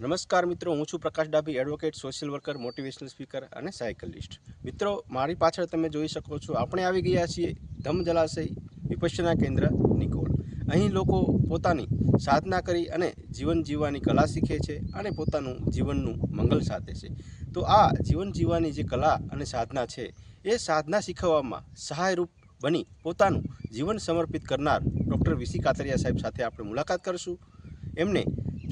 નમસ્કાર મિત્રો, હું છું Prakash Dabhi advocate social worker motivational speaker અને સાયકલિસ્ટ મિત્રો, મારી પાછળ તમે જોઈ શકો છો, આપણે આવી ગયા છીએ ધમ જલાશય, વિપશ્યના કેન્દ્ર, નિકોલ. અહીં લોકો પોતાની સાધના કરી અને જીવન જીવવાની કલા શીખે છે અને પોતાનું જીવનનું મંગલ સાધે છે. તો આ જીવન જીવવાની જે કલા અને સાધના છે, એ સાધના શીખવવામાં સહાયરૂપ બની પોતાનું જીવન સમર્પિત કરનાર ડૉક્ટર વીસી કાતરિયા સાહેબ સાથે આપણે મુલાકાત કરીશું. એમને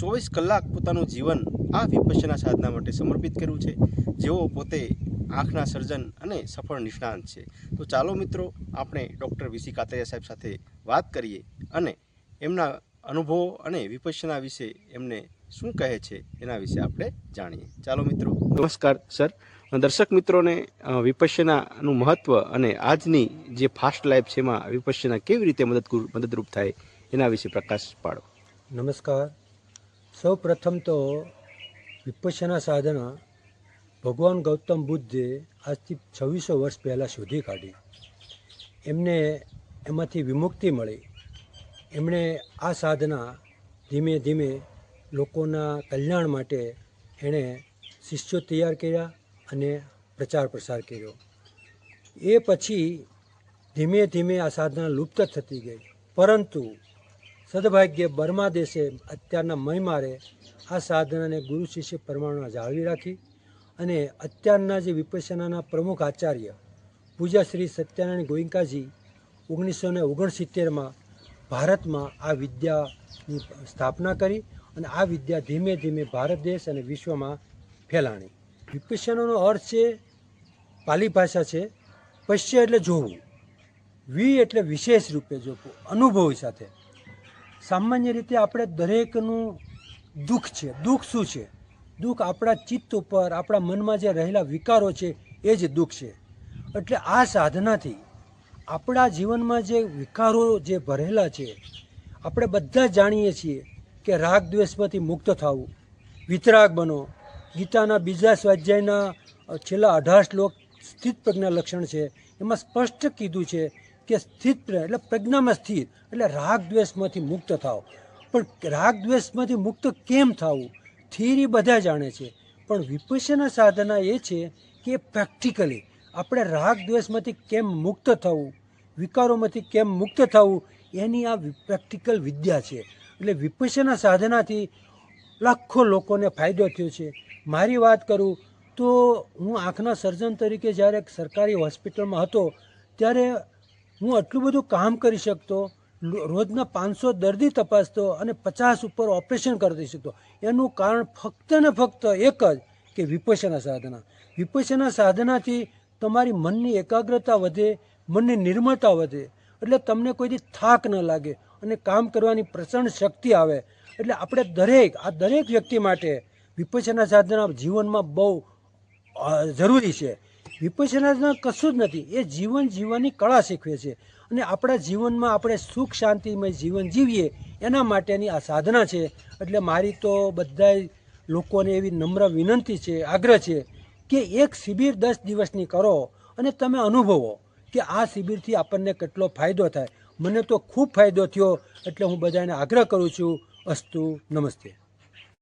ચોવીસ કલાક પોતાનું જીવન આ વિપશ્યના સાધના માટે સમર્પિત કર્યું છે. જેઓ પોતે આંખના સર્જન અને સફળ નિષ્ણાંત છે. તો ચાલો મિત્રો આપણે ડૉક્ટર વીસી કાતરિયા સાહેબ સાથે વાત કરીએ અને એમના અનુભવો અને વિપશ્યના વિશે એમને શું કહે છે એના વિશે આપણે જાણીએ. ચાલો મિત્રો. નમસ્કાર સર. દર્શક મિત્રોને વિપશ્યનાનું મહત્ત્વ અને આજની જે ફાસ્ટ લાઈફ છે એમાં વિપશ્યના કેવી રીતે મદદ મદદરૂપ થાય એના વિશે પ્રકાશ પાડો. નમસ્કાર. સૌ પ્રથમ તો વિપશ્યના સાધના ભગવાન ગૌતમ બુદ્ધે આજથી છવ્વીસો વર્ષ પહેલાં શોધી કાઢી. એમને એમાંથી વિમુક્તિ મળી. એમણે આ સાધના ધીમે ધીમે લોકોના કલ્યાણ માટે એણે શિષ્યો તૈયાર કર્યા અને પ્રચાર પ્રસાર કર્યો. એ પછી ધીમે ધીમે આ સાધના લુપ્ત થતી ગઈ. પરંતુ સદભાગ્ય બર્મા દેશે અત્યારના મહિમારે આ સાધનાને ગુરુ શિષ્ય પ્રમાણમાં જાળવી રાખી અને અત્યારના જે વિપસનાના પ્રમુખ આચાર્ય પૂજા શ્રી સત્યનારાયણ ગોયંકાજી ઓગણીસો ને ઓગણસિત્તેરમાં ભારતમાં આ વિદ્યાની સ્થાપના કરી અને આ વિદ્યા ધીમે ધીમે ભારત દેશ અને વિશ્વમાં ફેલાણી. વિપશ્યનાનો અર્થ છે, પાલી ભાષા છે, પશ્ય એટલે જોવું. વી એટલે વિશેષ રૂપે જોવું, અનુભવ સાથે. સામાન્ય રીતે આપણે દરેકનું દુઃખ છે. દુઃખ શું છે? દુઃખ આપણા ચિત્ત ઉપર, આપણા મનમાં જે રહેલા વિકારો છે, એ જ દુઃખ છે. એટલે આ સાધનાથી આપણા જીવનમાં જે વિકારો જે ભરેલા છે, આપણે બધા જાણીએ છીએ કે રાગ દ્વેષમાંથી મુક્ત થવું. વિતરાગ બનો. ગીતાના બીજા સ્વાધ્યાયના છેલ્લા અઢાર શ્લોક સ્થિત પ્રજ્ઞા લક્ષણ છે. એમાં સ્પષ્ટ કીધું છે કે સ્થિત એટલે પ્રજ્ઞામાં સ્થિર એટલે રાગ દ્વેષમાંથી મુક્ત થાવ પણ રાગ દ્વેષમાંથી મુક્ત કેમ થવું? થિયરી બધા જાણે છે. પણ વિપશ્યના સાધના એ છે કે પ્રેક્ટિકલી આપણે રાગ દ્વેષમાંથી કેમ મુક્ત થવું, વિકારોમાંથી કેમ મુક્ત થવું, એની આ પ્રેક્ટિકલ વિદ્યા છે. એટલે વિપશ્યના સાધનાથી લાખો લોકોને ફાયદો થયો છે. મારી વાત કરું તો હું આંખના સર્જન તરીકે જ્યારે સરકારી હોસ્પિટલમાં હતો, ત્યારે હું આટલું બધું કામ કરી શકતો રોજના પાંચસો દર્દી તપાસતો અને પચાસ ઉપર ઓપરેશન કરી શકતો. એનું કારણ ફક્ત ને ફક્ત એક જ કે વિપસના સાધના. વિપસના સાધનાથી તમારી મનની એકાગ્રતા વધે, મનની નિર્મળતા વધે. એટલે તમને કોઈથી થાક ન લાગે અને કામ કરવાની પ્રચંડ શક્તિ આવે. એટલે આપણે દરેક, આ દરેક વ્યક્તિ માટે વિપસના સાધના જીવનમાં બહુ જરૂરી છે. વિપશ્યના કશું જ નથી. એ જીવન જીવવાની કળા શીખવે છે. અને આપણા જીવનમાં આપણે સુખ શાંતિમય જીવન જીવીએ, એના માટેની આ સાધના છે. એટલે મારી તો બધાય લોકોને એવી નમ્ર વિનંતી છે, આગ્રહ છે કે એક શિબિર દસ દિવસની કરો અને તમે અનુભવો કે આ શિબિરથી આપણને કેટલો ફાયદો થાય. મને તો ખૂબ ફાયદો થયો, એટલે હું બધાને આગ્રહ કરું છું. અસ્તુ, નમસ્તે.